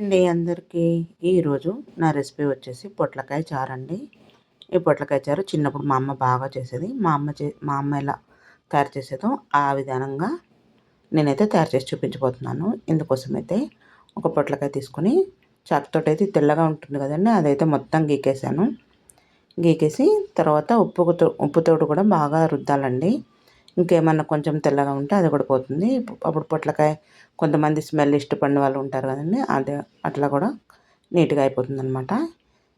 అండి అందరికీ. ఈరోజు నా రెసిపీ వచ్చేసి పొట్లకాయ చారు అండి ఈ పొట్లకాయ చారు చిన్నప్పుడు మా అమ్మ బాగా చేసేది. మా అమ్మ చే మా అమ్మ ఎలా తయారు చేసేదో ఆ విధానంగా నేనైతే తయారు చేసి చూపించబోతున్నాను. ఇందుకోసం అయితే ఒక పొట్లకాయ తీసుకొని చాకుతో అయితే తెల్లగా ఉంటుంది కదండి అదైతే మొత్తం గీకేసాను గీకేసి తర్వాత ఉప్పుతో ఉప్పుతోటి కూడా బాగా రుద్దాలండి. ఇంకేమన్నా కొంచెం తెల్లగా ఉంటే అది కూడా పోతుంది. అప్పుడు పొట్లకాయ కొంతమంది స్మెల్ ఇష్టపడిన వాళ్ళు ఉంటారు కదండి అదే అట్లా కూడా నీట్గా అయిపోతుంది అనమాట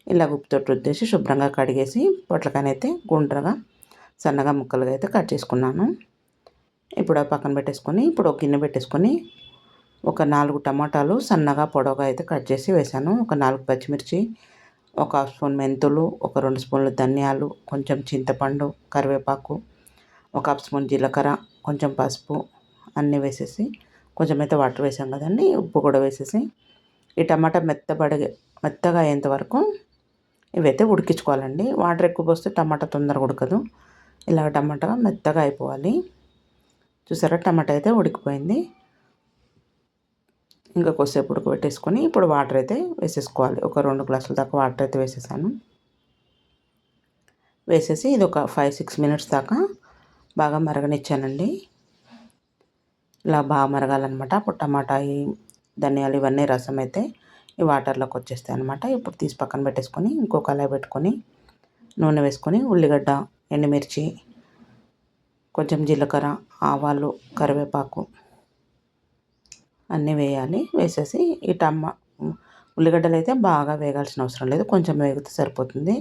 ఇలా ఉప్పుతో రుద్దేసి శుభ్రంగా కడిగేసి పొట్లకాయనైతే గుండ్రగా సన్నగా ముక్కలుగా అయితే కట్ చేసుకున్నాను. ఇప్పుడు పక్కన పెట్టేసుకొని ఇప్పుడు ఒక గిన్నె పెట్టేసుకొని ఒక నాలుగు టమాటాలు సన్నగా పొడవుగా అయితే కట్ చేసి వేసాను ఒక నాలుగు పచ్చిమిర్చి ఒక హాఫ్ స్పూన్ మెంతులు ఒక రెండు స్పూన్లు ధనియాలు కొంచెం చింతపండు కరివేపాకు ఒక హాఫ్ స్పూన్ జీలకర్ర కొంచెం పసుపు అన్నీ వేసేసి కొంచెం అయితే వాటర్ వేసాం కదండి ఉప్పు కూడా వేసేసి ఈ టమాటా మెత్తబడి మెత్తగా అయ్యేంత వరకు ఇవైతే ఉడికించుకోవాలండి. వాటర్ ఎక్కువ పోస్తే టమాటా తొందరగా ఉడకదు. ఇలాగ టమాటా మెత్తగా అయిపోవాలి. చూసారా టమాటా అయితే ఉడికిపోయింది. ఇంకా కొద్దిసేపు ఉడకబెట్టేసుకొని ఇప్పుడు వాటర్ అయితే వేసేసుకోవాలి. ఒక రెండు గ్లాసుల దాకా వాటర్ అయితే వేసేసాను. వేసేసి ఇది ఒక ఫైవ్ సిక్స్ మినిట్స్ దాకా బాగా మరగనిచ్చానండి. ఇలా బాగా మరగాలన్నమాట. అప్పుడు టమాటా ఈ ధనియాలు ఇవన్నీ రసం అయితే ఈ వాటర్లోకి వచ్చేస్తాయి అనమాట ఇప్పుడు తీసి పక్కన పెట్టేసుకొని ఇంకో కళాయి పెట్టుకొని నూనె వేసుకొని ఉల్లిగడ్డ ఎండుమిర్చి కొంచెం జీలకర్ర ఆవాలు కరివేపాకు అన్నీ వేయాలి. వేసేసి ఈ టమా ఉల్లిగడ్డలు అయితే బాగా వేగాల్సిన అవసరం లేదు. కొంచెం వేగితే సరిపోతుంది.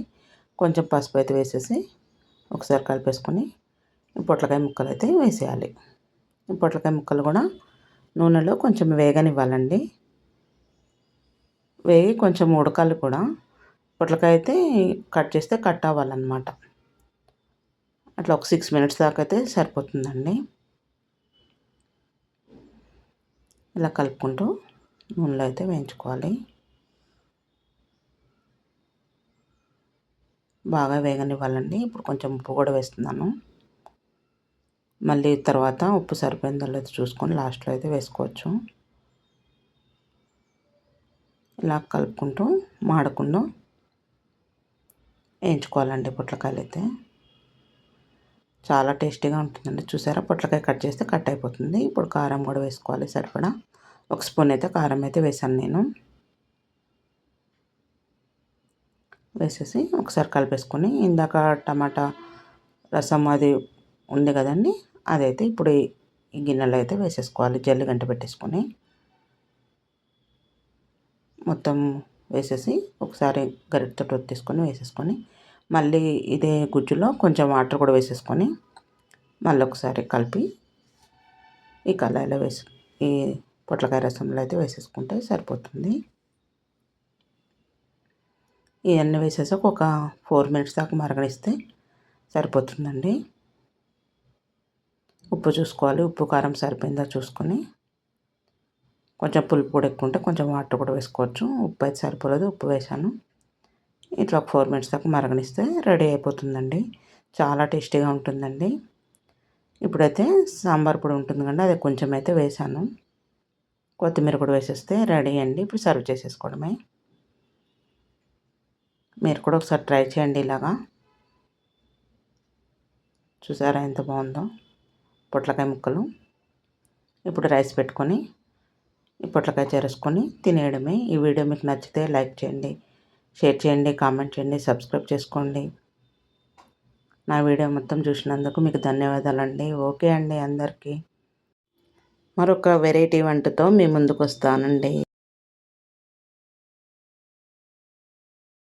కొంచెం పసుపు అయితే వేసేసి ఒకసారి కలిపేసుకొని పొట్లకాయ ముక్కలు అయితే వేసేయాలి పొట్లకాయ ముక్కలు కూడా నూనెలో కొంచెం వేగనివ్వాలండి. వేగి కొంచెం ఉడకాలి కూడా. పొట్లకాయ అయితే కట్ చేస్తే కట్ అవ్వాలన్నమాట. అట్లా ఒక సిక్స్ మినిట్స్ దాకా అయితే సరిపోతుందండి. ఇలా కలుపుకుంటూ నూనెలో అయితే వేయించుకోవాలి. బాగా వేగనివ్వాలండి. ఇప్పుడు కొంచెం ఉప్పు కూడా వేస్తున్నాను. మళ్ళీ తర్వాత ఉప్పు సరిపోయిందో లేదో చూసుకొని లాస్ట్లో అయితే వేసుకోవచ్చు. ఇలా కలుపుకుంటూ మాడకుండా వేయించుకోవాలండి పొట్లకాయలు అయితే. చాలా టేస్టీగా ఉంటుందండి. చూసారా? పొట్లకాయ కట్ చేస్తే కట్ అయిపోతుంది. ఇప్పుడు కారం కూడా వేసుకోవాలి సరిపడా. ఒక స్పూన్ అయితే కారం అయితే వేసాను నేను. వేసేసి ఒకసారి కలిపేసుకొని ఇందాక టమాటా రసం అది ఉంది కదండి అదైతే ఇప్పుడు ఈ గిన్నెలో అయితే వేసేసుకోవాలి. జల్లి గంట పెట్టేసుకొని మొత్తం వేసేసి ఒకసారి గరిటతో తీసుకొని వేసేసుకొని మళ్ళీ ఇదే గుజ్జులో కొంచెం వాటర్ కూడా వేసేసుకొని మళ్ళీ ఒకసారి కలిపి ఈ కళాయిలో వేసి ఈ పొట్లకాయ రసంలో అయితే వేసేసుకుంటే సరిపోతుంది. ఇవన్నీ వేసేసి ఒక ఫోర్ మినిట్స్ దాకా మరగనిస్తే సరిపోతుందండి. ఉప్పు చూసుకోవాలి. ఉప్పు కారం సరిపోయిందా చూసుకొని కొంచెం పులుపు కూడా ఎక్కువ ఉంటే కొంచెం వాటర్ కూడా వేసుకోవచ్చు. ఉప్పు అయితే సరిపోలేదు ఉప్పు వేసాను ఇట్లా ఒక ఫోర్ మినిట్స్ దాకా మరగనిస్తే రెడీ అయిపోతుందండి. చాలా టేస్టీగా ఉంటుందండి. ఇప్పుడైతే సాంబార్ పొడి ఉంటుంది కండి అది కొంచెం అయితే వేసాను కొత్తిమీర కూడా వేసేస్తే రెడీ అండి. ఇప్పుడు సర్వ్ చేసేసుకోవడమే. మీరు కూడా ఒకసారి ట్రై చేయండి ఇలాగా. చూసారా ఎంత బాగుందో? పొట్లకాయ ముక్కలు ఇప్పుడు రైస్ పెట్టుకొని ఈ పొట్లకాయ చేరేసుకొని తినేయడమే. ఈ వీడియో మీకు నచ్చితే లైక్ చేయండి షేర్ చేయండి కామెంట్ చేయండి సబ్స్క్రైబ్ చేసుకోండి. నా వీడియో మొత్తం చూసినందుకు మీకు ధన్యవాదాలండి. ఓకే అండి అందరికీ. మరొక వెరైటీ వంటతో మీ ముందుకు వస్తానండి.